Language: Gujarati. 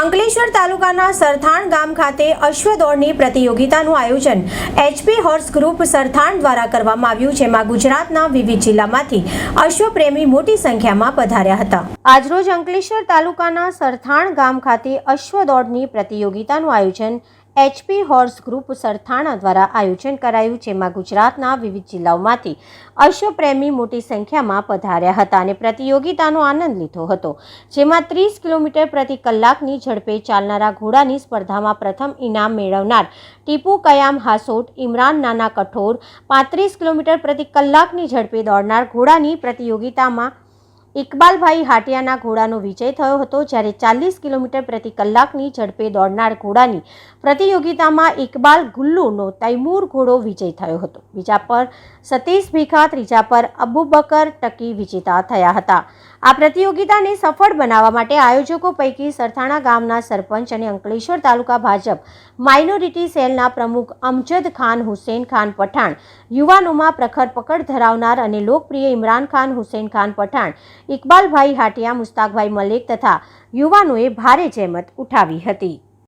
અંકલેશ્વર તાલુકાના સરથાણ ગામ ખાતે અશ્વ દોડની પ્રતિયોગિતાનું આયોજન એચપી હોર્સ ગ્રુપ સરથાણ દ્વારા કરવામાં આવ્યું જેમાં ગુજરાતના વિવિધ જિલ્લામાંથી અશ્વપ્રેમી મોટી સંખ્યામાં પધાર્યા હતા. આજરોજ અંકલેશ્વર તાલુકાના સરથાણ ગામ ખાતે અશ્વ દોડની પ્રતિયોગિતાનું આયોજન એચપી હોર્સ ગ્રુપ સરથાણા દ્વારા આયોજન કરાયું, જેમાં ગુજરાતના વિવિધ જિલ્લાઓમાંથી અશ્વપ્રેમી મોટી સંખ્યામાં પધાર્યા હતા અને પ્રતિયોગિતાનો આનંદ લીધો હતો, જેમાં ત્રીસ કિલોમીટર પ્રતિ કલાકની ઝડપે ચાલનારા ઘોડાની સ્પર્ધામાં પ્રથમ ઇનામ મેળવનાર ટીપુ કયામ હાસોટ, ઇમરાન નાના કઠોર, પાંત્રીસ કિલોમીટર પ્રતિ કલાકની ઝડપે દોડનાર ઘોડાની પ્રતિયોગિતામાં ઇકબાલભાઈ હાટિયાના ઘોડાનો વિજય થયો હતો જ્યારે ચાલીસ કિલોમીટર પ્રતિ કલાકની ઝડપે દોડનાર ઘોડાની પ્રતિયોગિતામાં ઇકબાલ ગુલ્લુનો તૈમૂર ઘોડો વિજય થયો હતો. બીજા પર સતીશ ભીખા, ત્રીજા પર અબુબકર ટકી વિજેતા થયા હતા. આ પ્રતિયોગિતાને સફળ બનાવવા માટે આયોજકો પૈકી સરથાણા ગામના સરપંચ અને અંકલેશ્વર તાલુકા ભાજપ માઇનોરિટી સેલના પ્રમુખ અમજદ ખાન હુસેન ખાન પઠાણ, યુવાનોમાં પ્રખર પકડ ધરાવનાર અને લોકપ્રિય ઇમરાન ખાન હુસેન ખાન પઠાણ, ઇકબાલભાઈ હાટિયા, મુસ્તાકભાઈ મલિક તથા યુવાનોએ ભારે જહેમત ઉઠાવી હતી.